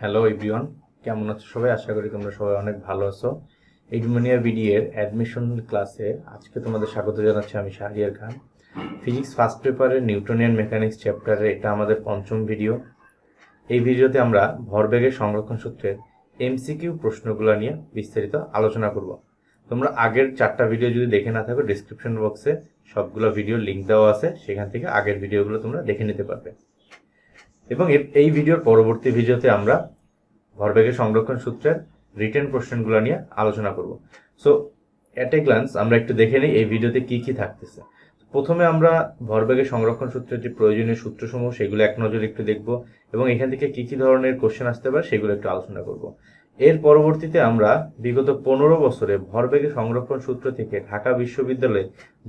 Hello everyone কেমন আছো সবাই? আশা করি তোমরা সবাই অনেক ভালো আছো। এডুমোনিয়া বিডি এর অ্যাডমিশন ক্লাসে আজকে তোমাদের স্বাগত জানাচ্ছি আমি শাহরিয়ার খান। ফিজিক্স ফার্স্ট পেপারের নিউটনিয়ান মেকানিক্স চ্যাপ্টারে এটা আমাদের পঞ্চম ভিডিও এই ভিডিওতে আমরা ভরবেগের সংরক্ষণ সূত্রের এমসিকিউ প্রশ্নগুলো নিয়ে বিস্তারিত আলোচনা করব। তোমরা আগের চারটা ভিডিও যদি দেখে না থাকো ডিসক্রিপশন বক্সে সবগুলো ভিডিও লিংক দেওয়া আছে। সেখান থেকে আগের ভিডিওগুলো তোমরা দেখে নিতে পারবে। এবং এই ভিডিওর পরবর্তী ভিডিওতে আমরা ভরবেগের সংরক্ষণ সূত্রের রিটেন প্রশ্নগুলো নিয়ে আলোচনা করব। সো অ্যাট এ গ্লান্স আমরা একটু দেখে নিই এই ভিডিওতে কি কি থাকতেছে। প্রথমে আমরা ভরবেগের সংরক্ষণ সূত্রের যে প্রয়োজনীয় সূত্রসমূহ, সেগুলো এক নজরে একটু দেখব এবং এখান থেকে কি কি ধরনের কোশ্চেন আসতে পারে, সেগুলো একটু আলোচনা করব। এর পরবর্তীতে আমরা বিগত পনেরো বছরে ভরবেগের সংরক্ষণ সূত্র থেকে ঢাকা বিশ্ববিদ্যালয়ে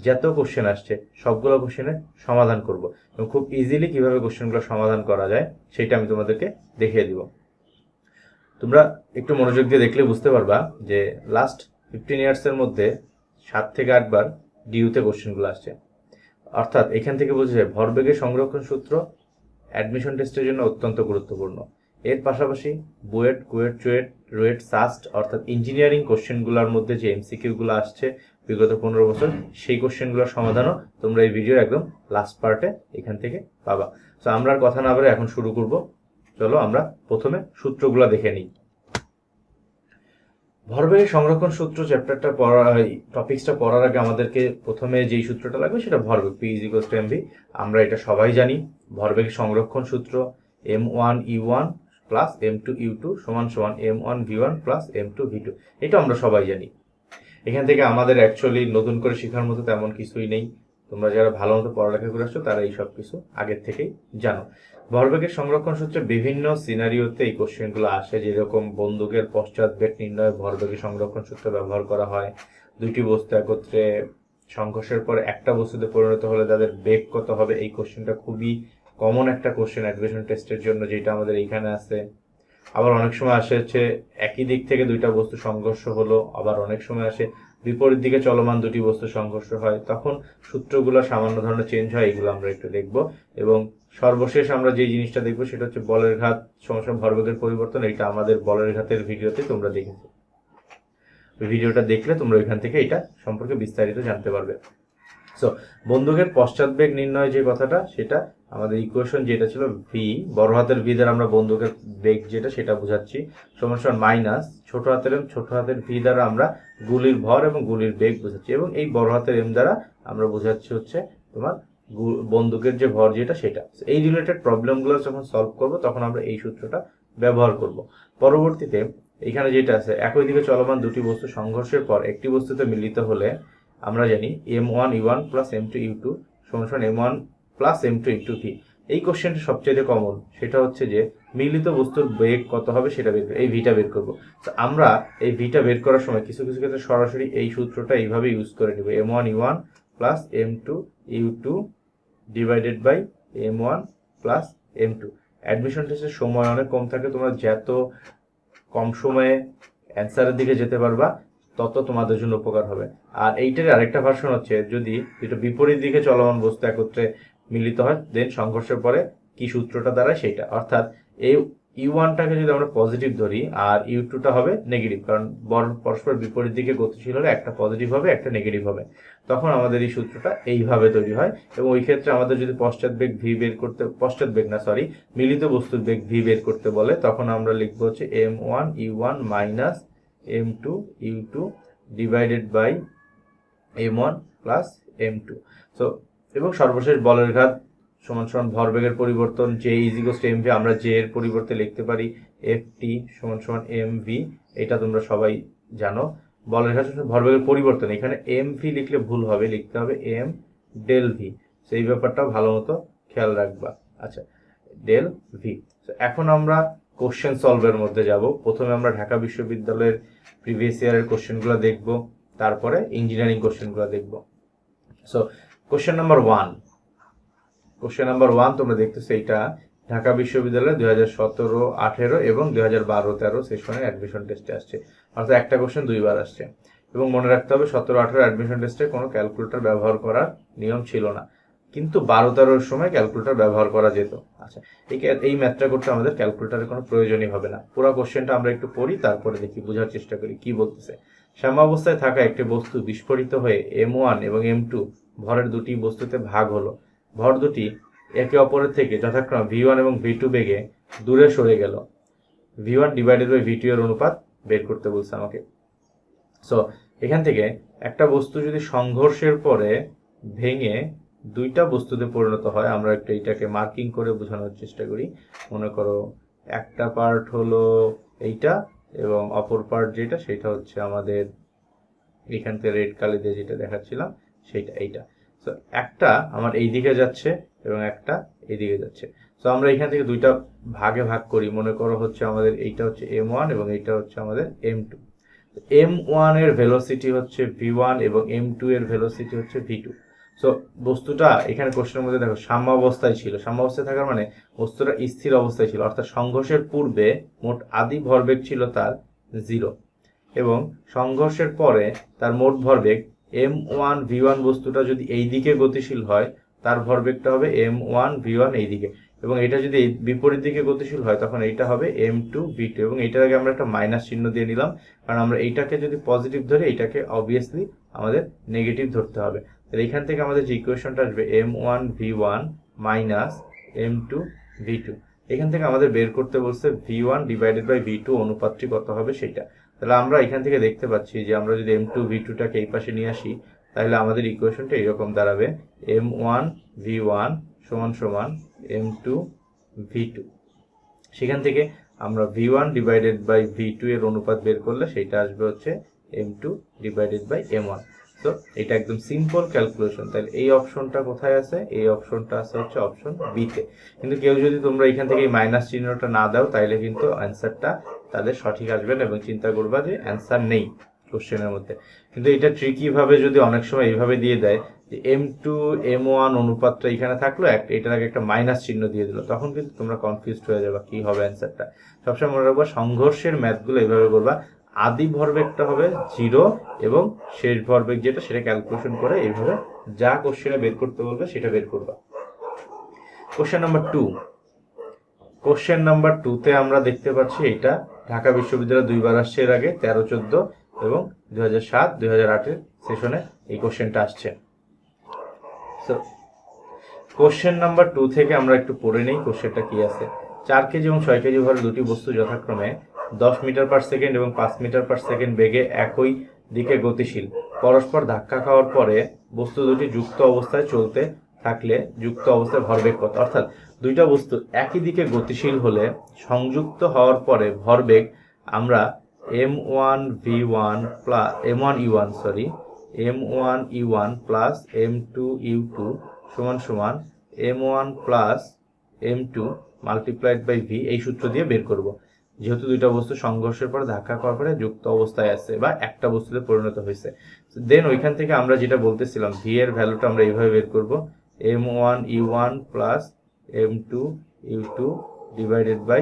যত কোশ্চেন আসছে, সবগুলো কোশ্চেনের সমাধান করব এবং খুব ইজিলি কীভাবে কোশ্চেনগুলো সমাধান করা যায়, সেটা আমি তোমাদেরকে দেখিয়ে দিব। তোমরা একটু মনোযোগ দিয়ে দেখলে বুঝতে পারবা যে লাস্ট ফিফটিন ইয়ার্সের মধ্যে সাত থেকে আটবার ডিউতে কোশ্চেনগুলো আসছে। অর্থাৎ এখান থেকে বোঝা যায় ভরবেগের সংরক্ষণ সূত্র অ্যাডমিশন টেস্টের জন্য অত্যন্ত গুরুত্বপূর্ণ। এর পাশাপাশি বুয়েট, কুয়েট, চুয়েট, রুয়েট, সাস্ট অর্থাৎ ইঞ্জিনিয়ারিং কোশ্চেনগুলোর মধ্যে যে এমসিকিউগুলো আসছে বিগত পনেরো বছর, সেই কোশ্চেনগুলোর সমাধানও তোমরা এই ভিডিওর একদম লাস্ট পার্টে এখান থেকে পাবা। তো আমরা আর কথা না বলে এখন শুরু করব। চলো আমরা প্রথমে সূত্রগুলো দেখে নিই। ভরবেগের সংরক্ষণ সূত্র চ্যাপ্টারটা পড়া টপিক্সটা পড়ার আগে আমাদেরকে প্রথমে যেই সূত্রটা লাগবে সেটা ভরবেগ পি ইজ আমরা এটা সবাই জানি, ভরবেগের সংরক্ষণ সূত্র m one u one plus m two u two সমান সমান m one v one plus m two v two এটা আমরা সবাই জানি। এখান থেকে আমাদের অ্যাকচুয়ালি নতুন করে শেখার মতো তেমন কিছুই নেই। তোমরা যারা ভালো মতো পড়ালেখা করে আসছো, তারা এই সব কিছু আগের থেকেই জানো। ভরবেগের সংরক্ষণ সূত্রে বিভিন্ন সিনারিওতে এই কোশ্চেনগুলো আসে, যেরকম বন্দুকের পশ্চাৎ বেগ নির্ণয়ে ভরবেগের সংরক্ষণ সূত্র ব্যবহার করা হয়। দুইটি বস্তু একত্রে সংঘর্ষের পর একটা বস্তুতে পরিণত হলে তাদের বেগ কত হবে, এই কোশ্চেনটা খুবই কমন একটা কোশ্চেন অ্যাডমিশন টেস্টের জন্য যেটা আমাদের এইখানে আছে। আবার অনেক সময় আসে হচ্ছে একই দিক থেকে দুইটা বস্তু সংঘর্ষ হলো, আবার অনেক সময় আসে বিপরীত দিকে চলমান দুটি বস্তু সংঘর্ষ হয়। তখন সূত্রগুলো সামান্য ধরনের চেঞ্জ হয়, এগুলো আমরা একটু দেখব। এবং সর্বশেষ আমরা যে জিনিসটা দেখব সেটা হচ্ছে বলের ঘাত সমস্যা ভরবেগের পরিবর্তন, এটা আমাদের বলের ঘাতের ভিডিওতে তোমরা দেখেছ। ভিডিওটা দেখলে তোমরা ওইখান থেকে এটা সম্পর্কে বিস্তারিত জানতে পারবে। সো বন্দুকের পশ্চাৎবেগ নির্ণয় যে কথাটা, সেটা আমাদের ইকুয়েশন যেটা ছিল ভি বড় হাতের ভি দ্বারা আমরা বন্দুকের বেগ যেটা, সেটা বোঝাচ্ছি। সমস্যা মাইনাস ছোট হাতের এম ছোট হাতের ভি দ্বারা আমরা গুলির ভর এবং গুলির বেগ বোঝাচ্ছি। এবং এই বড় হাতের এম দ্বারা আমরা বোঝাচ্ছি হচ্ছে তোমার বন্দুকের যে ভর যেটা, সেটা। এই রিলেটেড প্রবলেমগুলো যখন সলভ করব, তখন আমরা এই সূত্রটা ব্যবহার করব। পরবর্তীতে, এখানে যেটা আছে, একই দিকে চলমান দুটি বস্তু সংঘর্ষের পর একটি বস্তুতে মিলিত হলে আমরা জানি m one u one plus m two u two সমান m one plus m two u two v এই কোশ্চেনটা সবচেয়ে কমন সেটা হচ্ছে যে, মিলিত বস্তুর বেগ কত হবে সেটা বের এই ভিটা বের করব। তো আমরা এই ভিটা বের করার সময় কিছু কিছু ক্ষেত্রে সরাসরি এই সূত্রটা এইভাবে ইউজ করে নেব। M one u one plus m two u two divided by m one plus m two admission টেস্টের সময় অনেক কম থাকে, তোমরা যত কম সময়ে অ্যান্সারের দিকে যেতে পারবা তত তোমাদের জন্য উপকার হবে। আর এইটার আরেকটা ভার্সন হচ্ছে, যদি দুটো বিপরীত দিকে চলমান বস্তু একত্রে মিলিত হয় দেন সংঘর্ষের পরে কি সূত্রটা দাঁড়ায় সেটা অর্থাৎ এই ইউ ওয়ানটাকে যদি আমরা পজিটিভ ধরি, আর ইউ টুটা হবে নেগেটিভ কারণ বর- পরস্পর বিপরীত দিকে গতিশীল হলে একটা পজিটিভ হবে, একটা নেগেটিভ হবে। তখন আমাদের এই সূত্রটা এইভাবে তৈরি হয়, এবং ওই ক্ষেত্রে আমাদের যদি পশ্চাৎ বেগ ভি বের করতে, পশ্চাৎ বেগ না সরি মিলিত বস্তুর বেগ ভি বের করতে বলে, তখন আমরা লিখব হচ্ছে m one u one minus m two u two divided by m one plus m two so এবং সর্বশেষ বলের ঘাত সমান সমান ভরবেগের পরিবর্তন J is equals to m v আমরা জে এর পরিবর্তে লিখতে পারি এফ টি সমান সমান এম ভি এটা তোমরা সবাই জানো। বলের ঘাত ভরবেগের পরিবর্তন, এখানে এম ভি লিখলে ভুল হবে, লিখতে হবে এম ডেল ভি সেই ব্যাপারটাও ভালো মতো খেয়াল রাখবা। আচ্ছা ডেল ভি এখন আমরা কোশ্চেন সলভের মধ্যে যাব। প্রথমে আমরা ঢাকা বিশ্ববিদ্যালয়ের প্রিভিয়াস ইয়ারের কোশ্চেনগুলো দেখব, তারপরে ইঞ্জিনিয়ারিং কোশ্চেনগুলো দেখব। So question number one question number one তোমরা দেখতেছো এইটা, ঢাকা বিশ্ববিদ্যালয়ে দুই হাজার সতেরো, আঠেরো এবং দুই হাজার বারো, তেরো সেশনে অ্যাডমিশন টেস্টে আসছে। অর্থাৎ একটা কোশ্চেন দুইবার আসছে। এবং মনে রাখতে হবে, সতেরো, আঠেরো অ্যাডমিশন টেস্টে কোনো ক্যালকুলেটর ব্যবহার করার নিয়ম ছিল না। কিন্তু বারো তেরোর সময় ক্যালকুলেটর ব্যবহার করা যেত। আচ্ছা। এই এই ম্যাথটা করতে আমাদের ক্যালকুলেটরের কোনো প্রয়োজনই হবে না। পুরো কোশ্চেনটা আমরা একটু পড়ি তারপরে দেখি বোঝার চেষ্টা করি কি বলতেছে। সাম্যাবস্থায় থাকা একটি বস্তু বিস্ফোরিত হয়ে এম ওয়ান এবং এম টু ভরের দুটি বস্তুতে ভাগ হলো। ভর দুটি একে অপরের থেকে যথাক্রমে ভি ওয়ান এবং ভি টু বেগে দূরে সরে গেল। V one divided by v two এর অনুপাত বের করতে বলছে আমাকে। সো এখান থেকে একটা বস্তু যদি সংঘর্ষের পরে ভেঙে দুইটা বস্তুতে পরিণত হয়। আমরা একটু এইটাকে মার্কিং করে বোঝানোর চেষ্টা করি। মনে করো, একটা পার্ট হলো এইটা এবং অপর পার্ট যেটা, সেটা হচ্ছে আমাদের এখান থেকে রেড কালি দিয়ে যেটা দেখাচ্ছিলাম সেইটা এইটা। সো একটা আমার এই দিকে যাচ্ছে এবং একটা এইদিকে যাচ্ছে। সো আমরা এখান থেকে দুইটা ভাগে ভাগ করি। মনে করো হচ্ছে আমাদের এইটা হচ্ছে এম ওয়ান এবং এইটা হচ্ছে আমাদের এম টু এম ওয়ানের ভেলোসিটি হচ্ছে ভি ওয়ান এবং এম টু এর ভেলোসিটি হচ্ছে ভি টু সো বস্তুটা এখানে কোশ্চেনের মধ্যে দেখো, সাম্যাবস্থায় ছিল। সাম্যাবস্থায় থাকার মানে বস্তুটা স্থির অবস্থায় ছিল। অর্থাৎ সংঘর্ষের পূর্বে মোট আদি ভরবেগ ছিল তার জিরো এবং সংঘর্ষের পরে তার মোট ভরবেগ এম ওয়ান ভি ওয়ান বস্তুটা যদি এই দিকে গতিশীল হয়, তার ভরবেগটা হবে এম ওয়ান ভি ওয়ান এই দিকে। এবং এটা যদি বিপরীত দিকে গতিশীল হয়, তখন এইটা হবে এম টু ভি টু এবং এইটার আগে আমরা একটা মাইনাস চিহ্ন দিয়ে নিলাম। কারণ আমরা এইটাকে যদি পজিটিভ ধরি, এইটাকে অবভিয়াসলি আমাদের নেগেটিভ ধরতে হবে। তাহলে এখান থেকে আমাদের যে ইকুয়েশনটা আসবে m one v one minus m two v two এখান থেকে আমাদের বের করতে বলছে v one divided by v two অনুপাতটি কত হবে সেটা। তাহলে আমরা এখান থেকে দেখতে পাচ্ছি যে আমরা যদি এম টু ভি টুটাকে এই পাশে নিয়ে আসি, তাহলে আমাদের ইকুয়েশনটা এরকম দাঁড়াবে। এম ওয়ান ভি ওয়ান সমান সমান এম টু ভি টু সেখান থেকে আমরা v one divided by v two এর অনুপাত বের করলে সেটা আসবে হচ্ছে m two divided by m one তো এটা একদম সিম্পল ক্যালকুলেশন তাহলে এই অপশনটা কোথায় আছে? এই অপশনটা আছে হচ্ছে অপশন বিতে কিন্তু কেউ যদি তোমরা এখান থেকে মাইনাস চিহ্নটা না দাও, তাহলে কিন্তু অ্যান্সারটা তাদের সঠিক আসবে না এবং চিন্তা করবা যে অ্যান্সার নেই কোশ্চেনের মধ্যে। কিন্তু এটা ট্রিকি ভাবে যদি অনেক সময় এইভাবে দিয়ে দেয়, যে এম টু এম ওয়ান অনুপাতটা এখানে থাকল এটার আগে একটা মাইনাস চিহ্ন দিয়ে দিল, তখন কিন্তু তোমরা কনফিউজড হয়ে যাবে কি হবে অ্যান্সারটা সবসময় মনে রাখবা, সংঘর্ষের ম্যাথগুলো এইভাবে করবা আদি ভরবেগটা হবে জিরো এবং শেষ ভরবেগ যেটা সেটা ক্যালকুলেশন করে এইভাবে যা কোশ্চেনে বের করতে বলবে সেটা বের করবা। Question number two question number টুতে আমরা দেখতে পাচ্ছি এটা ঢাকা বিশ্ববিদ্যালয় দুইবার আসছে এর আগে, তেরো, চোদ্দ এবং দুই হাজার সাত, দুই হাজার আটের সেশনে এই কোশ্চেনটা আসছে। কোশ্চেন নাম্বার টু থেকে আমরা একটু পড়ে নেই কোশ্চেনটা কি আছে? চার কেজি এবং ছয় কেজি ভরের দুটি বস্তু যথাক্রমে দশ মিটার পার সেকেন্ড এবং পাঁচ মিটার পার সেকেন্ড বেগে একই দিকে গতিশীল। পরস্পর ধাক্কা খাওয়ার পরে বস্তু দুটি যুক্ত অবস্থায় চলতে থাকলে যুক্ত অবস্থায় ভরবেগ কত? অর্থাৎ দুইটা বস্তু একই দিকে গতিশীল হলে সংযুক্ত হওয়ার পরে ভরবেগ আমরা m one v one plus m one u one sorry m one u one plus m two u two সমান সমান m one plus m two multiplied by v এই সূত্র দিয়ে বের করব। যেহেতু দুইটা বস্তু সংঘর্ষের পর ধাক্কা করার পরে যুক্ত অবস্থায় আছে বা একটা বস্তুতে পরিণত হয়েছে। দেন ওইখান থেকে আমরা যেটা বলতেছিলাম ভি এর ভ্যালুটা আমরা এইভাবে বের করব। M one u one plus m two u two divided by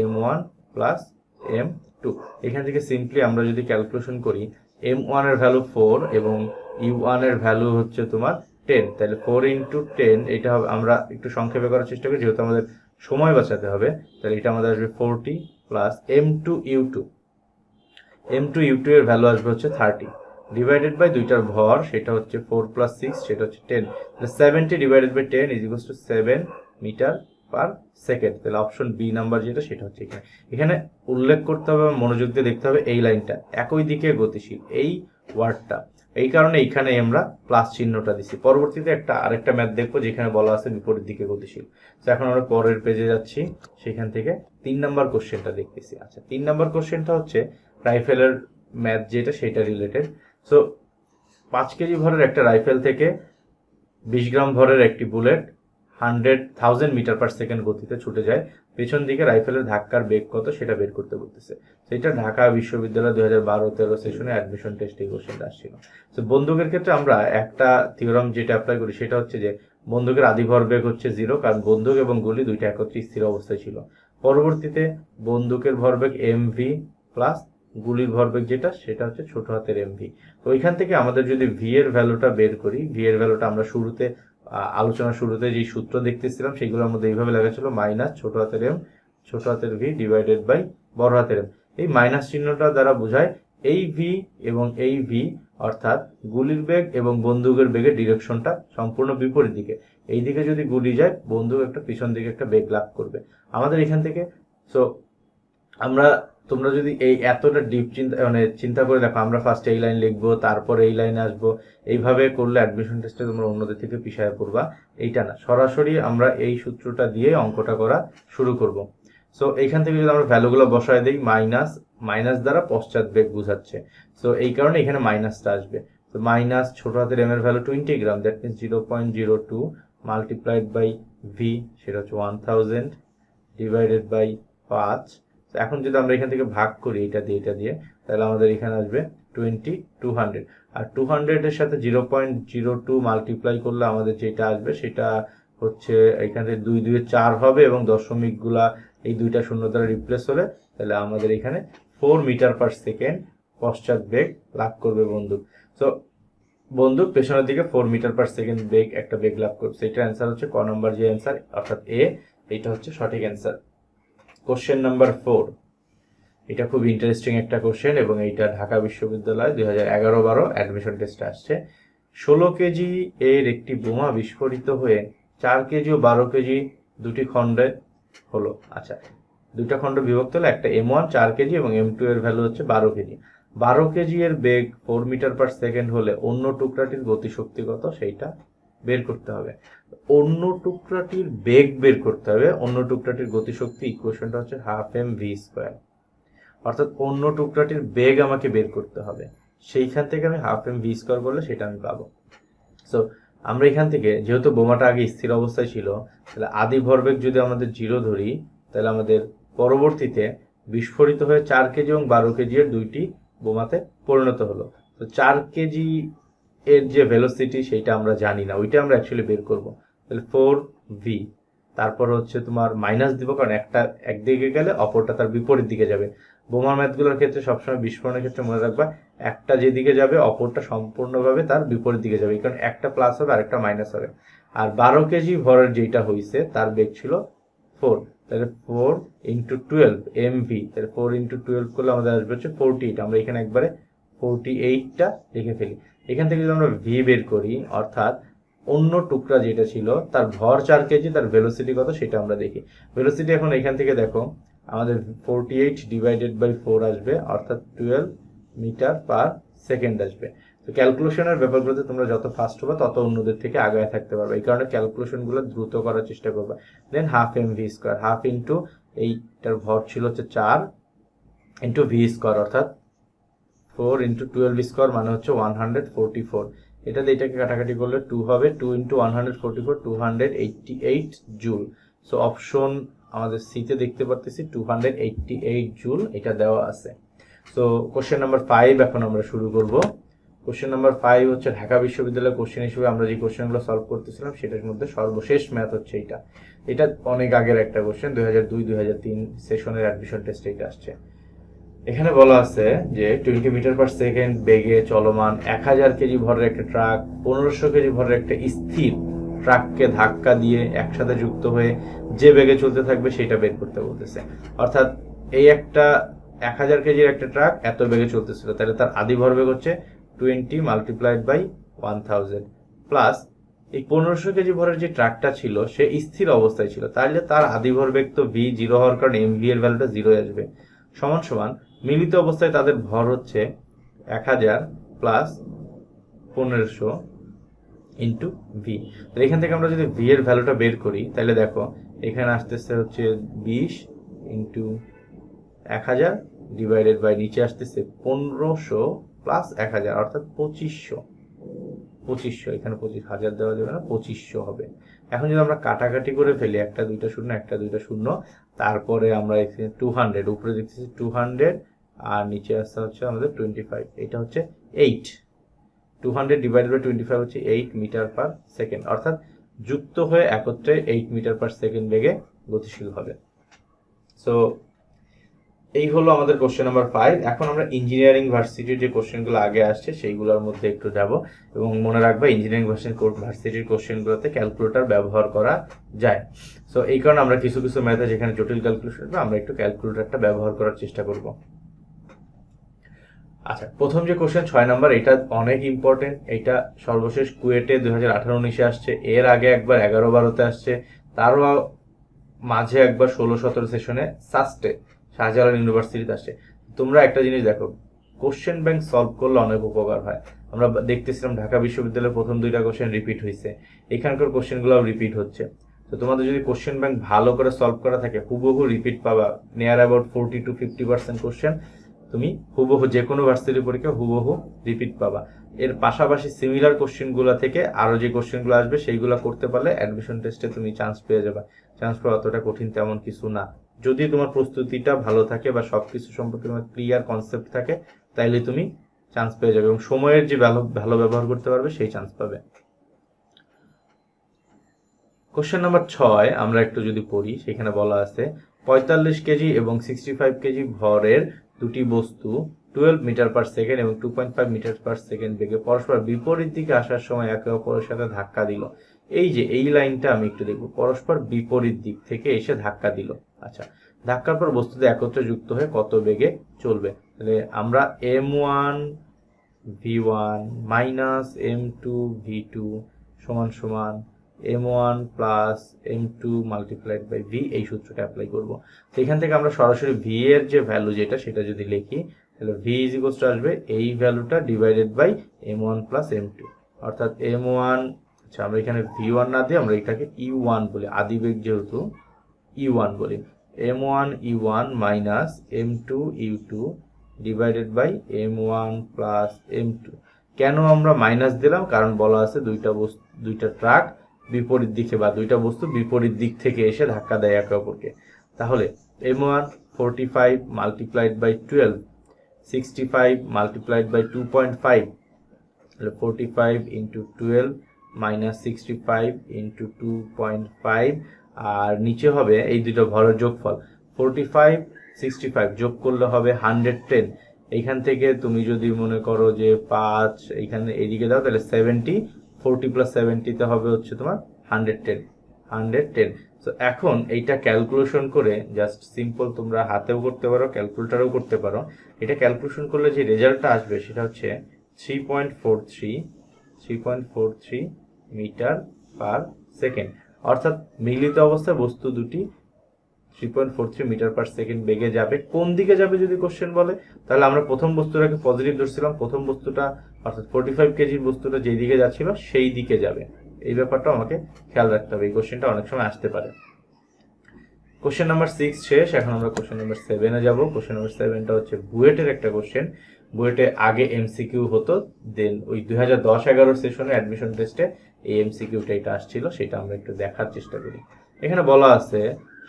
m one plus m two এখান থেকে সিম্পলি আমরা যদি ক্যালকুলেশন করি এম ওয়ানের ভ্যালু ফোর এবং ইউ ওয়ানের ভ্যালু হচ্ছে তোমার টেন তাহলে ফোর ইন্টু টেন এটা হবে আমরা একটু সংক্ষেপে করার চেষ্টা করি, যেহেতু আমাদের সময় বাঁচাতে হবে, তাহলে এটা আমাদের আসবে forty plus m two u two m two u two এর ভ্যালু আসবে হচ্ছে থার্টি ডিভাইডেড বাই দুইটার ভর, সেটা হচ্ছে ফোর প্লাস সিক্স সেটা হচ্ছে ten seventy divided by ten is equal to seven metre per second তাহলে অপশন বি নাম্বার যেটা, সেটা হচ্ছে এখানে। এখানে উল্লেখ করতে হবে, মনোযোগ দিয়ে দেখতে হবে এই লাইনটা। একই দিকে গতিশীল, এই ওয়ার্ডটা এই কারণে এইখানে আমরা প্লাস চিহ্নটা দিছি। পরবর্তীতে একটা, আরেকটা ম্যাথ দেখব যেখানে বলা আছে বিপরীত দিকে গতিশীল। তো এখন আমরা পরের পেজে যাচ্ছি। সেখান থেকে তিন নাম্বার কোশ্চেনটা দেখতেছি। আচ্ছা তিন নাম্বার কোশ্চেনটা হচ্ছে রাইফেলের ম্যাথ যেটা, সেটা রিলেটেড সো পাঁচ কেজি ভরের একটা রাইফেল থেকে বিশ গ্রাম ভরের একটি bullet hundred thousand metre per second গতিতে ছুটে যায়। পেছন দিকে রাইফেলের ধাক্কার বেগ কত সেটা বের করতে বলতেছে। সেটা ঢাকা বিশ্ববিদ্যালয় দুই হাজার বারো তেরো সেশনে অ্যাডমিশন টেস্ট এই কোশ্চেনটা আসছিল। তো বন্দুকের ক্ষেত্রে আমরা একটা থিওরাম যেটা অ্যাপ্লাই করি সেটা হচ্ছে যে বন্দুকের আদিভর বেগ হচ্ছে জিরো কারণ বন্দুক এবং গুলি দুইটা একত্রে স্থির অবস্থায় ছিল। পরবর্তীতে বন্দুকের ভরবেগ এম ভি প্লাস গুলির ভরবেগ যেটা, সেটা হচ্ছে ছোট হাতের এম ভি তো ওইখান থেকে আমাদের যদি ভি এর ভ্যালুটা বের করি ভি এর ভ্যালুটা আমরা শুরুতে আহ, আলোচনার শুরুতে যে সূত্র দেখতেছিলাম সেগুলোর মধ্যে এইভাবে লেখা ছিল মাইনাস ছোট হাতের এম ছোট হাতের ভি ডিভাইডেড বাই বড় হাতের এম এই মাইনাস চিহ্নটা দ্বারা বোঝায় এই ভি এবং এই ভি অর্থাৎ গুলির বেগ এবং বন্দুকের বেগের ডিরেকশনটা সম্পূর্ণ বিপরীত দিকে। এই দিকে যদি গুলি যায় বন্দুক একটা পিছন দিকে একটা বেগ লাভ করবে। আমাদের এখান থেকে সো আমরা তোমরা যদি এই এতটা ডিপ চিন্তা মানে চিন্তা করে দেখো, আমরা ফার্স্ট এই লাইন লিখব, তারপর এই লাইনে আসব, এইভাবে করলে অ্যাডমিশন টেস্টে তোমরা অন্যদের থেকে পিছায় পড়বা। এইটা না, সরাসরি আমরা এই সূত্রটা দিয়ে অঙ্কটা করা শুরু করব। সো এইখান থেকে যদি আমরা ভ্যালুগুলো বসায় দিই মাইনাস মাইনাস দ্বারা পশ্চাৎ বেগ বোঝাচ্ছে। সো এই কারণে এখানে মাইনাসটা আসবে। তো মাইনাস ছোট হাতের এম এর value twenty gram that means zero point zero two multiplied by v সেটা হচ্ছে ওয়ান থাউজেন্ড ডিভাইডেড বাই পাঁচ এখন যদি আমরা এখান থেকে ভাগ করি, এটা দিয়ে এটা দিয়ে, তাহলে আমাদের এখানে আসবে টোয়েন্টি টু হান্ড্রেড আর টু হান্ড্রেডের সাথে zero point zero two multiply করলে আমাদের যেটা আসবে, সেটা হচ্ছে এখানে দুই দুই চার হবে এবং দশমিকগুলা এই দুইটা শূন্য দ্বারা রিপ্লেস হলে, তাহলে আমাদের এখানে ফোর মিটার পার সেকেন্ড পশ্চাৎ বেগ লাভ করবে বন্দুক। সো বন্দুক পেছনের দিকে ফোর মিটার পার সেকেন্ড বেগ, একটা বেগ লাভ করবে। সেটার অ্যান্সার হচ্ছে ক নম্বর যে অ্যান্সার অর্থাৎ এ এটা হচ্ছে সঠিক অ্যান্সার কোশ্চেন নাম্বার ফোর এটা খুব ইন্টারেস্টিং একটা কোশ্চেন এবং এইটা ঢাকা বিশ্ববিদ্যালয় দুই হাজার এগারো বারো অ্যাডমিশন টেস্টে আসছে। ষোলো কেজি এর একটি বোমা বিস্ফোরিত হয়ে চার কেজি ও বারো কেজি দুটি খণ্ডে হলো। আচ্ছা দুইটা খণ্ড বিভক্ত হলো একটা এম ওয়ান চার কেজি এবং এম টু এর ভ্যালু হচ্ছে বারো কেজি। বারো কেজি এর বেগ ফোর মিটার পার সেকেন্ড হলে অন্য টুকরাটির গতিশক্তি কত? সেইটা বের করতে হবে। অন্য টুকরাটির বেগ বের করতে হবে। অন্য টুকরাটির গতিশক্তি ইকুয়েশনটা হচ্ছে হাফ এম ভি স্কোয়ার অর্থাৎ অন্য টুকরাটির বেগ আমাকে বের করতে হবে। সেইখান থেকে আমি হাফ এম ভি স্কোয়ার করলে সেটা আমি পাবো। সো আমরা এখান থেকে, যেহেতু বোমাটা আগে স্থির অবস্থায় ছিল, তাহলে আদি ভরবেগ যদি আমাদের জিরো ধরি, তাহলে আমাদের পরবর্তীতে বিস্ফোরিত হয়ে চার কেজি এবং বারো কেজি এর দুইটি বোমাতে পরিণত হলো। তো চার কেজি এর যে ভেলোসিটি সেইটা আমরা জানি না, ওইটা আমরা অ্যাকচুয়ালি বের করব। তাহলে ফোর ভি তারপর হচ্ছে তোমার মাইনাস দিব, কারণ একটা একদিকে গেলে অপরটা তার বিপরীত দিকে যাবে। বোমার ম্যাথগুলোর ক্ষেত্রে সবসময় বিস্ফোরণের ক্ষেত্রে মনে রাখবা, একটা যেদিকে যাবে, অপরটা সম্পূর্ণভাবে তার বিপরীত দিকে যাবে, কারণ একটা প্লাস হবে আর একটা মাইনাস হবে। আর বারো কেজি ভরের যেটা হয়েছে তার বেগ ছিল ফোর তাহলে four into twelve m v তাহলে ফোর ইন্টু টুয়েলভ করলে আমাদের আসবে হচ্ছে ফোরটি এইট আমরা এখানে একবারে ফোরটি এইটটা লিখে ফেলি। এখান থেকে যদি আমরা ভি বের করি, অর্থাৎ অন্য টুকরা যেটা ছিল, তার ভর চার কেজি তার ভেলোসিটি কত সেটা আমরা দেখি। ভেলোসিটি এখন এখান থেকে দেখো, আমাদের forty eight divided by four আসবে, অর্থাৎ টুয়েলভ মিটার পার সেকেন্ড আসবে। তো ক্যালকুলেশনের ব্যাপারগুলোতে তোমরা যত ফাস্ট হবে, তত অন্যদের থেকে আগায় থাকতে পারবে। এই কারণে ক্যালকুলেশনগুলো দ্রুত করার চেষ্টা করবে। Then half m v square half into এইটার ভর ছিল হচ্ছে চার ইন্টু ভি স্কোয়ার অর্থাৎ ফোর ইন্টু টুয়েলভ স্কোয়ার মানে হচ্ছে ওয়ান হান্ড্রেড ফোরটি ফোর। এটাতে এটাকে কাটাকাটি করলে টু হবে, two into one hundred forty four, two hundred eighty eight joule. So option আমাদের সিতে দেখতে পারতেছি, two hundred eighty eight joule এটা দেওয়া আছে। সো কোশ্চেন নাম্বার ফাইভ এখন আমরা শুরু করব। কোশ্চেন নাম্বার ফাইভ হচ্ছে ঢাকা বিশ্ববিদ্যালয়ের কোশ্চেন হিসেবে আমরা যে কোশ্চেনগুলো সলভ করতেছিলাম, সেটার মধ্যে সর্বশেষ ম্যাথ হচ্ছে এটা এটা অনেক আগের একটা কোশ্চেন দুই হাজার দুই দুই হাজার তিন সেশনের অ্যাডমিশন টেস্টে এটা আসছে। এখানে বলা আছে যে টোয়েন্টি মিটার পার সেকেন্ড বেগে চলমান এক হাজার কেজি ভরের একটা ট্রাক পনেরোশো কেজি ভরের একটা স্থির ট্রাককে ধাক্কা দিয়ে একসাথে যুক্ত হয়ে যে বেগে চলতে থাকবে সেটা বের করতে বলতেছে। অর্থাৎ এই একটা এক হাজার কেজির একটা ট্রাক এত বেগে চলতেছিল, তাহলে তার আদি ভরবেগ হচ্ছে twenty multiplied by one thousand plus এই পনেরোশো কেজি ভরের যে ট্রাকটা ছিল, সে স্থির অবস্থায় ছিল, তাহলে তার আদি ভরবেগ তো ভি জিরো হওয়ার কারণে এম ভি এর ভ্যালুটা জিরো আসবে। সমান সমান মিলিত অবস্থায় তাদের ভর হচ্ছে এক হাজার প্লাস পনেরোশো ইন্টু ভি তো এখান থেকে আমরা যদি ভি এর ভ্যালুটা বের করি, তাহলে দেখো, এখানে আসতেছে হচ্ছে বিশ ইন্টু এক হাজার ডিভাইডেড বাই নিচে আসতেছে পনেরোশো প্লাস এক হাজার, অর্থাৎ পঁচিশশো। পঁচিশশো, এখানে পঁচিশ, হাজার দেওয়া যাবে না, পঁচিশশো হবে। এখন যদি আমরা কাটাকাটি করে ফেলি, একটা, দুইটা, শূন্য, একটা, দুইটা, শূন্য তারপরে আমরা এখানে টু হান্ড্রেড উপরে দেখতেছি টু হান্ড্রেড আর নিচে আসতে হচ্ছে আমাদের টোয়েন্টি ফাইভ এটা হচ্ছে eight two hundred divided by twenty five হচ্ছে এইট মিটার পার সেকেন্ড অর্থাৎ যুক্ত হয়ে একত্রে এইট মিটার পার সেকেন্ড বেগে গতিশীল হবে। সো এই হলো আমাদের কোশ্চেন নাম্বার ফাইভ এখন আমরা ইঞ্জিনিয়ারিং ভার্সিটির যে কোশ্চেনগুলো আগে আসছে, সেইগুলোর মধ্যে একটু যাব এবং মনে রাখবা ইঞ্জিনিয়ারিং ভার্সিটির কোশ্চেনগুলোতে ক্যালকুলেটর ব্যবহার করা যায়। সো এই কারণে আমরা কিছু কিছু ম্যাথে যেখানে জটিল ক্যালকুলেশন আমরা একটু ক্যালকুলেটরটা ব্যবহার করার চেষ্টা করব। আচ্ছা প্রথম যে কোশ্চেন ছয় নাম্বার এটা অনেক ইম্পর্টেন্ট এটা সর্বশেষ কুয়েটে দুই হাজার আঠারো উনিশে আসছে। এর আগে একবার এগারো বারোতে আসছে। তারও মাঝে একবার ষোলো সতেরো সেশনে সাস্টে শাহজালাল ইউনিভার্সিটিতে আসে। তোমরা একটা জিনিস দেখো কোশ্চেন ব্যাংক সলভ করলে অনেক উপকার হয়। আমরা দেখতেছিলাম ঢাকা বিশ্ববিদ্যালয়ের প্রথম দুইটা কোশ্চেন রিপিট হয়েছে এখানকার কোশ্চেনগুলো রিপিট হচ্ছে। তো তোমাদের যদি কোশ্চেন ব্যাংক ভালো করে সলভ করা থাকে, হুবহু রিপিট পাবা। Near about forty two fifty percent question তুমি হুবহু যে কোনো ভার্সিটির পরীক্ষা হুবহু রিপিট পাবা। এর পাশাপাশি সিমিলার কোশ্চেনগুলো থেকে আরও যে কোশ্চেনগুলো আসবে, সেইগুলো করতে পারলে অ্যাডমিশন টেস্টে তুমি চান্স পেয়ে যাবে। চান্স পাওয়া অতটা কঠিন তেমন কিছু না। যদি তোমার প্রস্তুতিটা ভালো থাকে বা সব কিছু সম্পর্কে তোমার ক্লিয়ার কনসেপ্ট থাকে, তাইলে তুমি চান্স পেয়ে যাবে এবং সময়ের যে ভালো ভালো ব্যবহার করতে পারবে, সেই চান্স পাবে। কোশ্চেন নাম্বার ছয়, আমরা একটু যদি পড়ি, সেখানে বলা আছে, পঁয়তাল্লিশ কেজি এবং সিক্সটি ফাইভ কেজি ভরের দুটি বস্তু টুয়েলভ মিটার পার সেকেন্ড এবং two point five metre per second বেগে পরস্পর বিপরীত দিকে আসার সময় একে অপরের সাথে ধাক্কা দিল। এই যে, এই লাইনটা আমি একটু দেখব। পরস্পর বিপরীত দিক থেকে এসে ধাক্কা দিল। আচ্ছা ধাক্কার পর বস্তুতে একত্রে যুক্ত হয়ে কত বেগে চলবে? তাহলে আমরা m one v one minus m two v two সমান সমান m one plus m two multiplied by v, এই সূত্রটা অ্যাপ্লাই করব। তো এখান থেকে আমরা সরাসরি ভি এর যে ভ্যালু যেটা, সেটা যদি লিখি, তাহলে ভি ইজ আসবে এই ভ্যালুটা divided by m one plus m two. অর্থাৎ এম ওয়ান আচ্ছা আমরা এখানে ভি ওয়ান না দিয়ে আমরা এটাকে ই ওয়ান বলি, আদিবেগ যেহেতু। ই ওয়ান বলি। M one E one minus m two u two divided by m one plus m two কেন আমরা মাইনাস দিলাম? কারণ বলা আছে দুইটা বস্তু দুইটা ট্রাক বিপরীত দিকে বা দুইটা বস্তু বিপরীত দিক থেকে এসে ধাক্কা দেয় একে অপরকে। তাহলে m one forty five multiplied by twelve sixty five multiplied by two point five তাহলে forty five into twelve minus sixty five into two point five আর নিচে হবে এই দুটো ভরের যোগফল। ফোরটি ফাইভ সিক্সটি ফাইভ যোগ করলে হবে হান্ড্রেড টেন এইখান থেকে তুমি যদি মনে করো যে পাঁচ এইখানে এইদিকে দাও, তাহলে সেভেন্টি ফোরটি প্লাস সেভেন্টিতে হবে হচ্ছে তোমার হান্ড্রেড টেন হান্ড্রেড টেন তো এখন এইটা ক্যালকুলেশন করে জাস্ট সিম্পল তোমরা হাতেও করতে পারো ক্যালকুলেটারও করতে পারো। এটা ক্যালকুলেশন করলে যে রেজাল্টটা আসবে সেটা হচ্ছে three point four three three point four three metre per second অর্থাৎ মিলিত অবস্থায় বস্তু দুটি three point four three metre per second বেগে যাবে। কোন দিকে যাবে যদি কোশ্চেন বলে? তাহলে আমরা প্রথম বস্তুটাকে পজিটিভ ধরছিলাম। প্রথম বস্তুটা, অর্থাৎ ফোর্টি ফাইভ কেজির বস্তুটা যেই দিকে যাচ্ছিল, সেই দিকে যাবে। এই ব্যাপারটা আমাকে খেয়াল রাখতে হবে। এই কোশ্চেনটা অনেক সময় আসতে পারে। কোশ্চেন নাম্বার সিক্স শেষ। এখন আমরা কোশ্চেন নাম্বার সেভেনে যাব। কোশ্চেন নাম্বার সেভেনটা হচ্ছে বুয়েটের একটা কোশ্চেন বুয়েটে আগে এমসিকিউ হতো দেন ওই দুই হাজার দশ এগারো সেশনে অ্যাডমিশন টেস্টে এই এমসিকিউটা এটা আসছিল, সেটা আমরা একটু দেখার চেষ্টা করি। এখানে বলা আছে,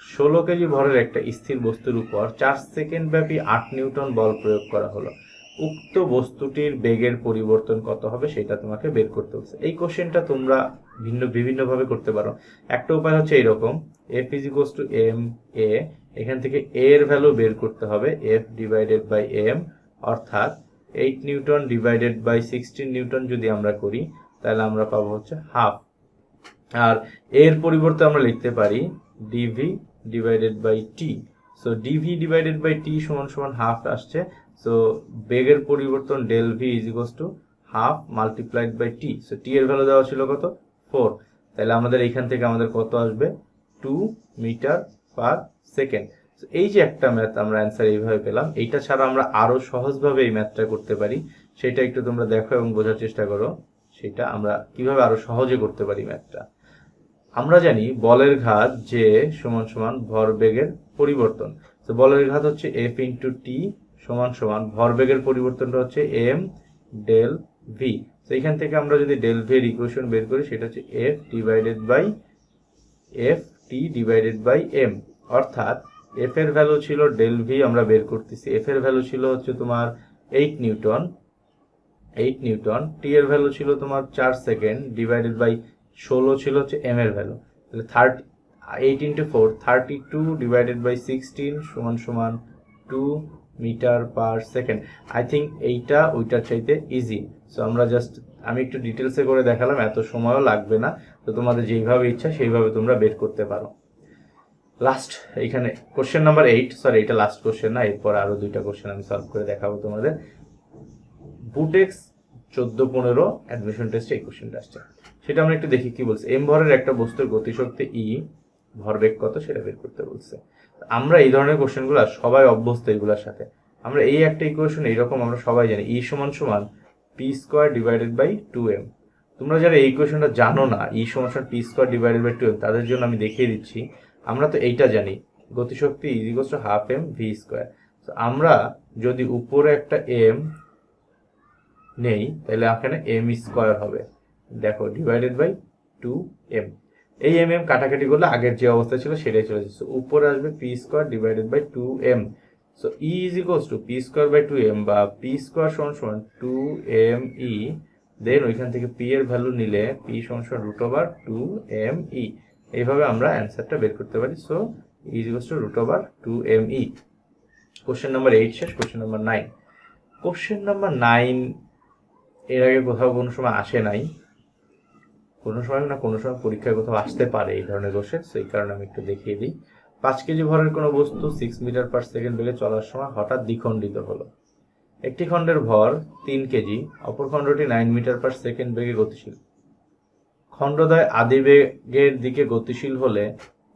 ষোলো কেজি ভরের একটা স্থির বস্তুর উপর চার সেকেন্ড ব্যাপী আট নিউটন বল প্রয়োগ করা হলো। উক্ত বস্তুটির বেগের পরিবর্তন কত হবে সেটা তোমাকে বের করতে হচ্ছে এই কোশ্চেনটা তোমরা ভিন্ন, বিভিন্নভাবে করতে পারো। একটা উপায় হচ্ছে এইরকম F is to m a এখান থেকে এ এর ভ্যালু বের করতে হবে এফ ডিভাইডেড বাই এম অর্থাৎ eight newton divided by sixteen newton যদি আমরা করি তাহলে আমরা পাবো হচ্ছে হাফ আর এর পরিবর্তে আমরা লিখতে পারি d v divided by t so d v divided by t সমান সমান হাফ আসছে। সো বেগের পরিবর্তন del v is equals to half multiplied by t so t এর ভ্যালু দেওয়া ছিল কত? ফোর তাহলে আমাদের এইখান থেকে আমাদের কত আসবে? টু মিটার পার সেকেন্ড এই যে একটা ম্যাথ আমরা অ্যান্সার এইভাবে পেলাম, এইটা ছাড়া আমরা আরও সহজভাবে এই ম্যাথটা করতে পারি। সেটা একটু তোমরা দেখো এবং বোঝার চেষ্টা করো। সেটা আমরা কীভাবে আরও সহজে করতে পারি ম্যাথটা? আমরা জানি বলের ঘাত যে সমান সমান ভরবেগের পরিবর্তন। তো বলের ঘাত হচ্ছে এফ ইন্টু টি সমান সমান ভরবেগের পরিবর্তনটা হচ্ছে এম ডেল ভি তো এখান থেকে আমরা যদি ডেল ভি এর ইকুয়েশন বের করি, সেটা হচ্ছে F divided by F t divided by m অর্থাৎ এফ এর ভ্যালু ছিল ডেল ভি আমরা বের করতেছি। এফ এর ভ্যালু ছিল হচ্ছে তোমার eight newton eight newton t এর ভ্যালু ছিল তোমার চার সেকেন্ড ডিভাইডেড বাই ষোলো ছিল হচ্ছে এম এর ভ্যালু তাহলে thirty eight into four thirty two divided by sixteen সমান সমান two metre per second I think এইটা ওইটার চাইতে ইজি সো আমরা জাস্ট আমি একটু ডিটেলসে করে দেখালাম, এত সময়ও লাগবে না। তো তোমাদের যেইভাবে ইচ্ছা সেইভাবে তোমরা বের করতে পারো। লাস্ট এইখানে কোশ্চেন নাম্বার এইট সরি এটা লাস্ট কোশ্চেন না, এরপর আরও দুইটা কোশ্চেন আমি সলভ করে দেখাবো তোমাদের। বুটেক্স চোদ্দ পনেরো অ্যাডমিশন টেস্টে এই কোশ্চেনটা আসছে। সেটা আমরা একটু দেখি কি বলছে। এম ভরের একটা বস্তুর গতিশক্তি ই ভরবেগ কত সেটা বের করতে বলছে। আমরা এই ধরনের কোশ্চেনগুলো সবাই অভ্যস্ত এগুলোর সাথে। আমরা এই একটা ইকুয়েশন এইরকম আমরা সবাই জানি। ই সমান সমান p square divided by two m তোমরা যারা এই ইকুয়েশনটা জানো না ই সমান সমান p square divided by two m তাদের জন্য আমি দেখিয়ে দিচ্ছি। আমরা তো এইটা জানি। গতিশক্তি is equals to half m v square আমরা যদি উপরে একটা এম নেই, তাহলে এখানে এম স্কোয়ার হবে। দেখো ডিভাইডেড বাই টু এম এই এম এম কাটাকাটি করলে আগের যে অবস্থা ছিল সেটাই চলে যাচ্ছে উপরে আসবে p square divided by two m so E is equals to p square by two m বা পি স্কোয়ার সমান সমান টু এম ই দেন ওইখান থেকে পি এর ভ্যালু নিলে পি সমান সমান root over two m E এইভাবে আমরা অ্যান্সারটা বের করতে পারি। So is equals to root over two m E question number eight শেষ question number nine question number nine এর আগে কোথাও কোনো সময় আসে নাই। কোনো সময় না কোনো সময় পরীক্ষায় কোথাও আসতে পারে এই ধরনের কোশ্চেন সেই কারণে আমি একটু দেখিয়ে দিই। পাঁচ কেজি ভরের কোনো বস্তু সিক্স মিটার পার সেকেন্ড বেগে চলার সময় হঠাৎ দ্বিখণ্ডিত হলো। একটি খণ্ডের ভর তিন কেজি, অপর খণ্ডটি নাইন মিটার পার সেকেন্ড বেগে গতিশীল। খণ্ডদ্বয় আদি বেগের দিকে গতিশীল হলে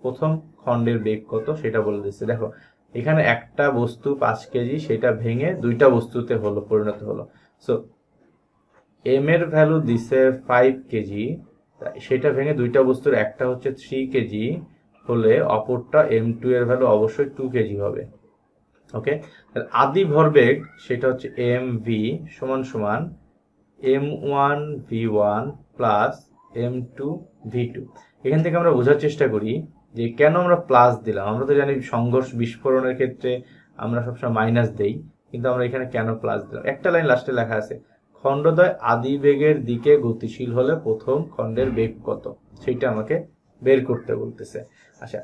প্রথম খণ্ডের বেগ কত সেটা বলে দিচ্ছে। দেখো, এখানে একটা বস্তু পাঁচ কেজি, সেটা ভেঙে দুইটা বস্তুতে হলো, পরিণত হলো। সো এম এর ভ্যালু দিছে ফাইভ কেজি সেটা ভেঙে দুইটা বস্তুর একটা হচ্ছে থ্রি কেজি হলে অপরটা এম টু এর ভ্যালু অবশ্যই টু কেজি হবে। ওকে আদি ভরবেগ সেটা হচ্ছে এম ভি সমান সমান m one v one plus m two v two এখান থেকে আমরা বোঝার চেষ্টা করি যে কেন আমরা প্লাস দিলাম। আমরা তো জানি সংঘর্ষ বিস্ফোরণের ক্ষেত্রে আমরা সবসময় মাইনাস দেই, কিন্তু আমরা এখানে কেন প্লাস দিলাম? একটা লাইন লাস্টে লেখা আছে খণ্ডদ্বয় আদি বেগের দিকে গতিশীল হলে প্রথম খণ্ডের বেগ কত? সেটা আমাকে বের করতে বলতেছে। আচ্ছা।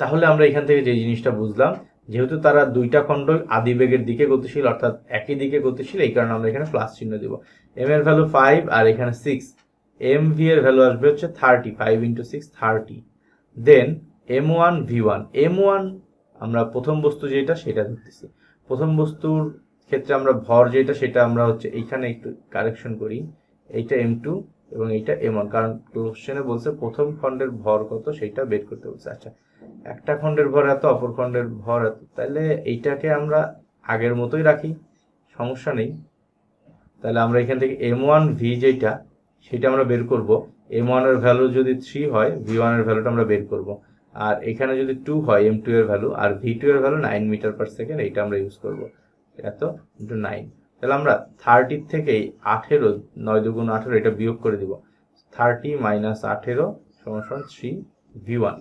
তাহলে আমরা এখান থেকে যে জিনিসটা বুঝলাম, যেহেতু তারা দুইটা খণ্ড আদি বেগের দিকে গতিশীল, অর্থাৎ একই দিকে গতিশীল, এই কারণে আমরা এখানে প্লাস চিহ্ন দিব। এম এর ভ্যালু ফাইভ আর এখানে সিক্স এম ভি এর ভ্যালু আসবে হচ্ছে thirty five into six thirty then m one v one m one আমরা প্রথম বস্তু যেটা, সেটা ধরতেছি। প্রথম বস্তুর ক্ষেত্রে আমরা ভর যেটা, সেটা আমরা হচ্ছে এইখানে একটু কারেকশন করি। এইটা এম টু এবং এইটা এম ওয়ান কারণ কোশ্চেনে বলছে প্রথম খণ্ডের ভর কত, সেইটা বের করতে বলছে। আচ্ছা একটা খণ্ডের ভর এত, অপর খণ্ডের ভর এত তাহলে এইটাকে আমরা আগের মতোই রাখি, সমস্যা নেই। তাহলে আমরা এখান থেকে এম ওয়ান ভি যেটা, সেটা আমরা বের করব। এম ওয়ানের ভ্যালু যদি থ্রি হয় ভি ওয়ানের ভ্যালুটা আমরা বের করব। আর এখানে যদি টু হয় এম টু এর ভ্যালু আর ভি টু এর value nine metre per second এইটা আমরা ইউজ করব। এত ইন্টু নাইন তাহলে আমরা থার্টির থেকে আঠেরো, নয় দুগুণ আঠেরো, এটা বিয়োগ করে দিব। থার্টি মাইনাস আঠেরো সমান থ্রি ভি ওয়ান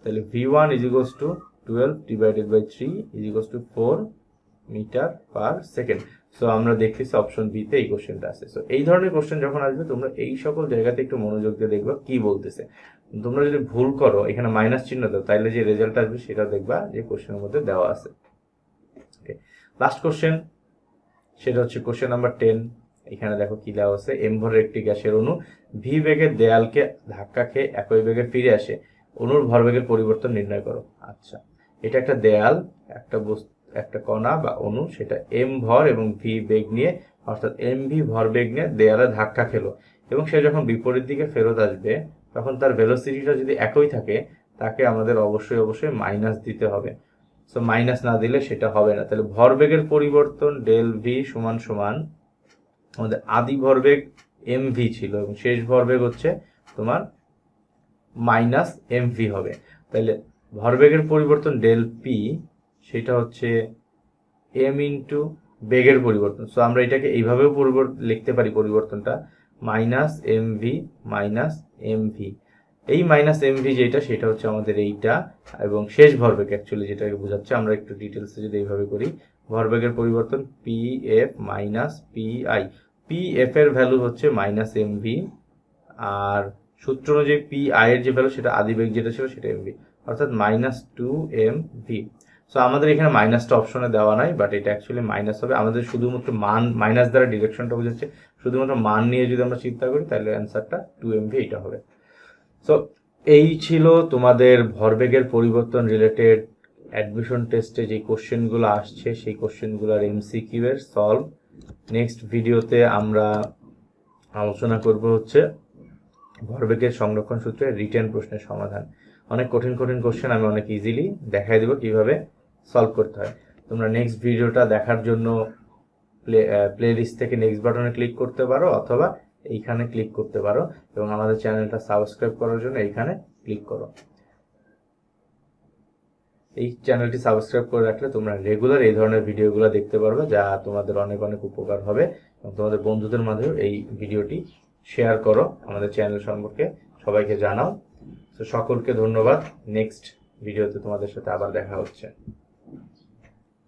তাহলে V one is equals to twelve divided by three is equals to four metre per second so আমরা দেখতেছি অপশন বি তে এই কোশ্চেনটা আছে সো এই ধরনের কোশ্চেন যখন আসবে, তোমরা এই সকল জায়গাতে একটু মনোযোগ দিয়ে দেখবা কি বলতেছে। তোমরা যদি ভুল করো, এখানে মাইনাস চিহ্ন দাও তাহলে যে রেজাল্ট আসবে সেটা দেখবা যে কোশ্চেনের মধ্যে দেওয়া আছে। ওকে লাস্ট কোশ্চেন সেটা হচ্ছে কোশ্চেন নাম্বার টেন এখানে দেখো কি দেওয়া আছে এম ভরের একটি গ্যাসের অণু, ভি বেগের দেয়ালকে ধাক্কা খেয়ে একই বেগে ফিরে আসে। অণুর ভরবেগের পরিবর্তন নির্ণয় করো। আচ্ছা এটা একটা দেয়াল, একটা বস্তু। একটা কণা বা অণু, সেটা এম ভর এবং ভি বেগ নিয়ে, অর্থাৎ এম ভি ভর বেগ নিয়ে দেয়ালে ধাক্কা খেলো। এবং সে যখন বিপরীত দিকে ফেরত আসবে, তখন তার ভেলোসিটিটা যদি একই থাকে, তাকে আমাদের অবশ্যই অবশ্যই মাইনাস দিতে হবে। সো মাইনাস না দিলে সেটা হবে না। তাহলে ভরবেগের পরিবর্তন ডেল ভি সমান সমান আমাদের আদি ভরবেগ এম ভি ছিল এবং শেষ ভরবেগ হচ্ছে তোমার মাইনাস এম ভি হবে। তাহলে ভরবেগের পরিবর্তন ডেল পি সেটা হচ্ছে এম ইন্টু বেগের পরিবর্তন। সো আমরা এটাকে এইভাবেও পরিবর্তন লিখতে পারি পরিবর্তনটা। Minus M V minus M V এই মাইনাস এম ভি যেটা, সেটা হচ্ছে আমাদের এইটা এবং শেষ ভরবেগ অ্যাকচুয়ালি যেটাকে বোঝাচ্ছে। আমরা একটু ডিটেলসে যদি এইভাবে করি, ভরবেগের পরিবর্তন P F minus P I P F এর ভ্যালু হচ্ছে মাইনাস এম ভি আর সূত্র অনুযায়ী পি আই এর যে ভ্যালু সেটা আদিবেগ যেটা ছিল, সেটা এমভি অর্থাৎ minus two M V so আমাদের এখানে মাইনাসটা অপশনে দেওয়া নাই বাট এটা অ্যাকচুয়ালি মাইনাস হবে। আমাদের শুধুমাত্র মান মাইনাস দ্বারা ডিরেকশনটা বোঝাচ্ছে। শুধুমাত্র মান নিয়ে যদি আমরা চিন্তা করি, তাহলে অ্যান্সারটা টু এম ভি এটা হবে। সো এই ছিল তোমাদের ভরবেগের পরিবর্তন রিলেটেড অ্যাডমিশন টেস্টে যে কোশ্চেনগুলো আসছে, সেই কোশ্চেনগুলোর এমসিকিউ এর সলভ নেক্সট ভিডিওতে আমরা আলোচনা করব হচ্ছে ভরবেগের সংরক্ষণ সূত্রে রিটেন প্রশ্নের সমাধান। অনেক কঠিন কঠিন কোশ্চেন আমি অনেক ইজিলি দেখাই দেবো কীভাবে সলভ করতে হয়। তোমরা নেক্সট ভিডিওটা দেখার জন্য প্লে প্লে লিস্ট থেকে নেক্সট বাটনে ক্লিক করতে পারো অথবা এইখানে ক্লিক করতে পারো এবং আমাদের চ্যানেলটা সাবস্ক্রাইব করার জন্য এইখানে ক্লিক করো। এই চ্যানেলটি সাবস্ক্রাইব করে রাখলে তোমরা রেগুলার এই ধরনের ভিডিওগুলো দেখতে পারবে যা তোমাদের অনেক অনেক উপকার হবে এবং তোমাদের বন্ধুদের মাঝেও এই ভিডিওটি শেয়ার করো আমাদের চ্যানেল সম্পর্কে সবাইকে জানাও। সকলকে ধন্যবাদ। নেক্সট ভিডিওতে তোমাদের সাথে আবার দেখা হচ্ছে।